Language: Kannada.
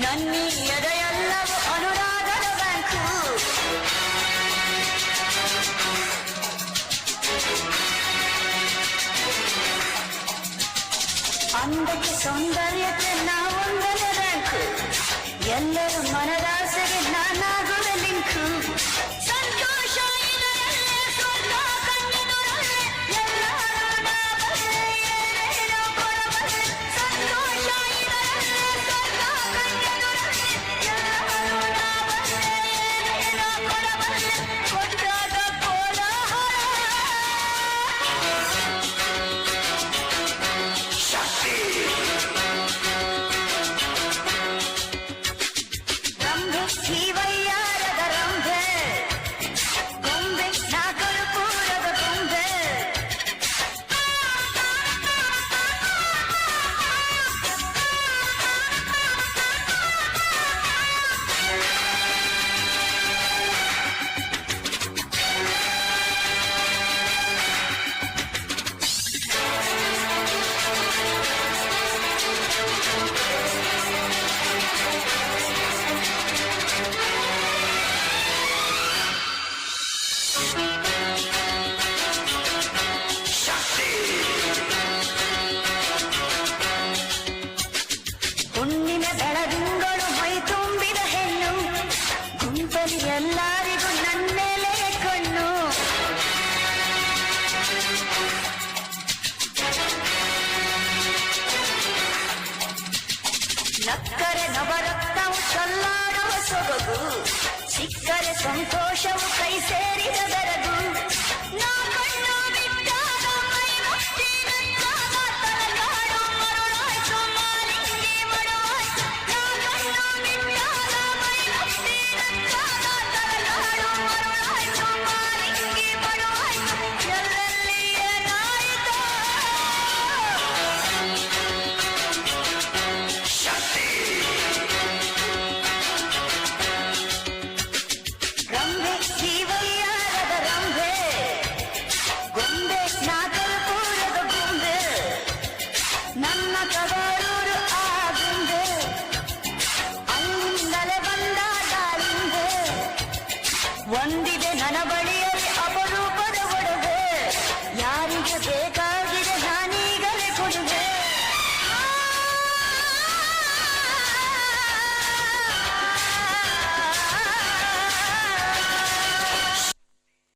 நன்னி எதையல்லவோ அனுராதத ಬ್ಯಾಂಕು అందకి సౌందర్యత నా వందన బ్యాంకు ಎಲ್ಲರೂ ಮನ ಸರಿ ಎಲ್ಲರಿಗೂ ನನ್ನ ಮೇಲೆ ಕಣ್ಣು. ನಕ್ಕರೆ ನವರತ್ನವು ಕಲ್ಲಾಡುವ ಸೊಬಗು ಸಿಕ್ಕರೆ ಸಂತೋಷವು ಕೈ ಸೇರಿದ